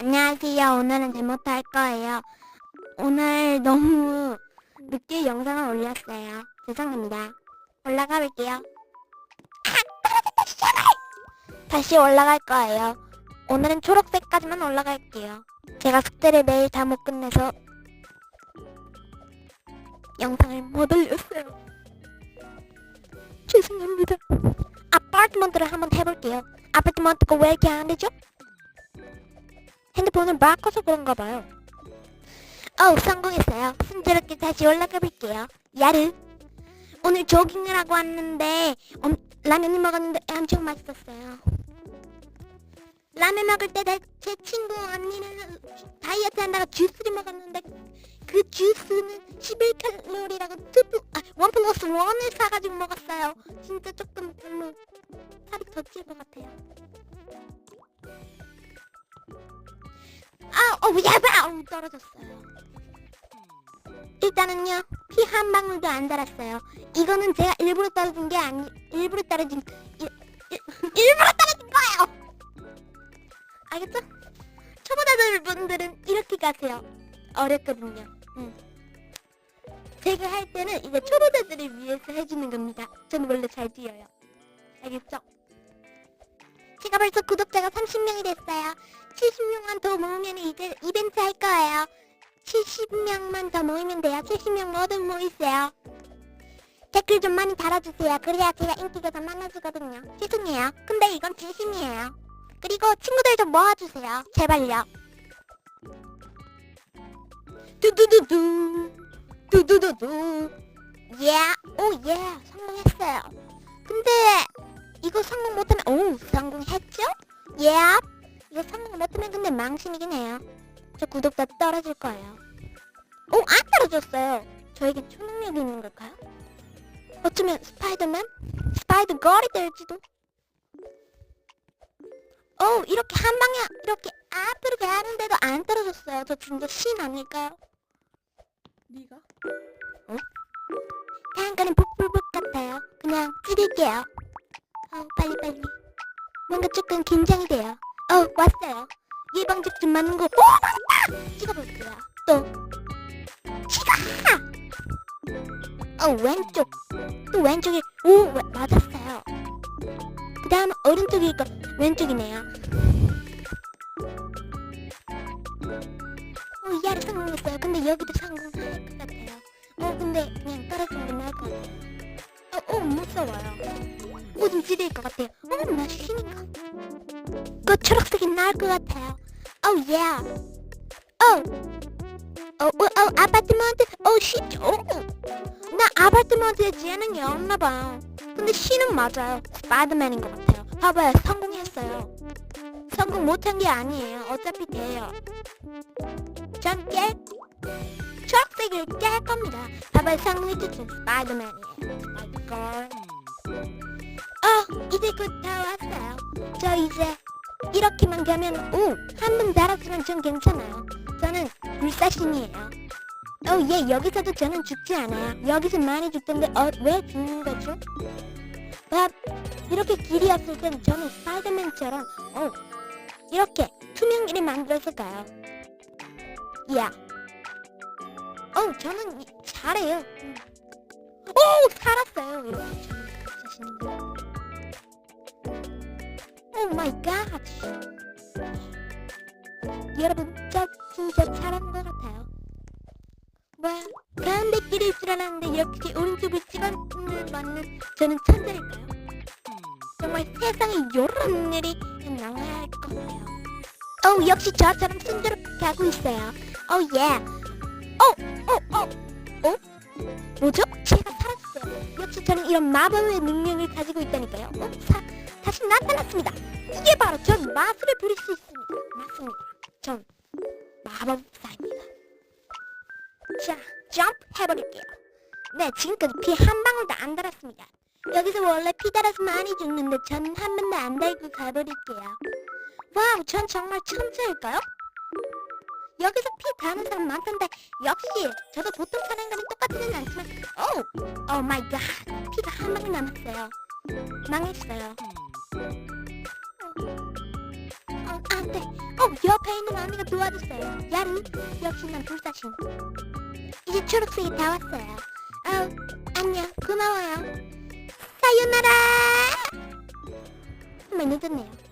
안녕하세요. 오늘은 제모터 할 거예요. 오늘 너무 늦게 영상을 올렸어요. 죄송합니다. 올라가 볼게요. 다시 올라갈 거예요. 오늘은 초록색까지만 올라갈게요. 제가 숙제를 매일 다 못 끝내서 영상을 못 올렸어요. 죄송합니다. 아파트먼트를 한번 해볼게요. 아파트먼트가 왜 이렇게 안 되죠? 핸드폰을 바꿔서 그런가 봐요. 어우, 성공했어요. 순조롭게 다시 올라가 볼게요. 야르. 오늘 조깅을 하고 왔는데, 엄, 라면을 먹었는데 엄청 맛있었어요. 라면 먹을 때 제 친구 언니는 다이어트 한다고 주스를 먹었는데, 그 주스는 11칼로리라고 투, 아, 원 플러스 원을 사가지고 먹었어요. 진짜 조금 별로 살이 더 찔 것 같아요. 아, 어, 야바! 어, 떨어졌어요. 일단은요, 피 한 방울도 안 달았어요. 이거는 제가 일부러 떨어진 게 아니, 일부러 떨어진, 일, 일, 일부러 떨어진 거예요! 알겠죠? 초보자들 분들은 이렇게 가세요. 어렵거든요. 응. 제가 할 때는 이제 초보자들을 위해서 해주는 겁니다. 저는 원래 잘 뛰어요. 알겠죠? 제가 벌써 구독자가 30명이 됐어요. 70명만 더 모으면 이제 이벤트 할 거예요. 70명만 더 모이면 돼요. 70명 모두 모이세요. 댓글 좀 많이 달아주세요. 그래야 제가 인기가 더 많아지거든요. 죄송해요. 근데 이건 진심이에요. 그리고 친구들 좀 모아주세요. 제발요. 두두두두 두두두두 예, 오 예, 성공했어요. 근데 이거 성공 못하면 오 성공했죠? 예, 이거 성공 못하면 근데 망신이긴 해요. 저 구독자 떨어질 거예요. 오, 안 떨어졌어요. 저에게 초능력이 있는 걸까요? 어쩌면 스파이더맨? 스파이더 걸이 될지도? 오, 이렇게 한 방향, 이렇게 앞으로 가는데도 안 떨어졌어요. 저 진짜 신 아닐까요? 네가? 다음 거는 북불북 같아요. 그냥 찍을게요. 어, 빨리 빨리. 뭔가 조금 긴장이 돼요. 어, 왔어요. 예방접종 좀 맞는 거. 오, 맞다! 찍어볼게요. 또. 찍어! 어, 왼쪽. 또 왼쪽에. 오, 왜- 맞았어요. 그 다음 오른쪽일 거. 왼쪽이네요. 어, 이하를 성공했어요. 근데 여기도 성공할 것 같아요. 어 근데 그냥 떨어지는 게 나을 것 같아요. 어, 어 무서워요. 뭐좀 찌를 것 같아요. 어, 나 신인가? 그 초록색이 나을 것 같아요. 어, 예. 어, 어, 어, 어, 아파트먼트, 어, 시, 어, 어. 나 아파트먼트에 재능이 없나 봐. 근데 시는 맞아요. 스파이더맨인 것 같아요. 봐봐요, 성공했어요. 성공 못한 게 아니에요. 어차피 돼요. 전 깨, 초록색을 깰 겁니다. 봐봐요, 성공했죠. 스파이더맨이에요. 어, 이제 곧 다 왔어요. 저 이제 이렇게만 가면 오, 한번 달았으면 전 괜찮아요. 저는 불사신이에요. 어, 예, 여기서도 저는 죽지 않아요. 여기서 많이 죽던데 어, 왜 죽는 거죠? 봐, 이렇게 길이 없을 땐 저는 스파이더맨처럼 어, 이렇게 투명길을 만들어서 가요. 야. 어, 저는 이- 잘해요. 음. 오, 살았어요. 오 마이 갓. 여러분, 저 진짜 잘하는 것 같아요. 뭐야, 가운데 길이 있을 알았는데 이렇게 오른쪽을 찍어는 맞는 저는 천재일까요? 정말 세상에 이런 일이 나와야 할것 같아요. 어, 역시 저처럼 순조롭게 가고 있어요. 어, 예. 어, 어, 어, 어? 뭐죠? 제가 살았어요. 역시 저는 이런 마법의 능력을 가지고 있다니까요. 어, 사, 다시 나타났습니다. 이게 바로 전 마술을 부릴 수 있습니다. 맞습니다. 전 마법사입니다. 자, 점프 해버릴게요. 네, 지금까지 피 한 방울도 안 달았습니다. 여기서 원래 피 달아서 많이 죽는데 저는 한 번도 안 달고 가버릴게요. 와우, 전 정말 천재일까요? 여기서 피 다는 사람 많던데 역시 저도 보통 사람과는 똑같지는 않지만 오! 오 마이 갓 피가 한 방울 남았어요 망했어요 어, 어 안돼 어 옆에 있는 언니가 도와줬어요. 야루, 역시 난 불사신. 이제 초록색이 다 왔어요. 아우, 안녕, 고마워요. 사요나라! 정말 늦었네요.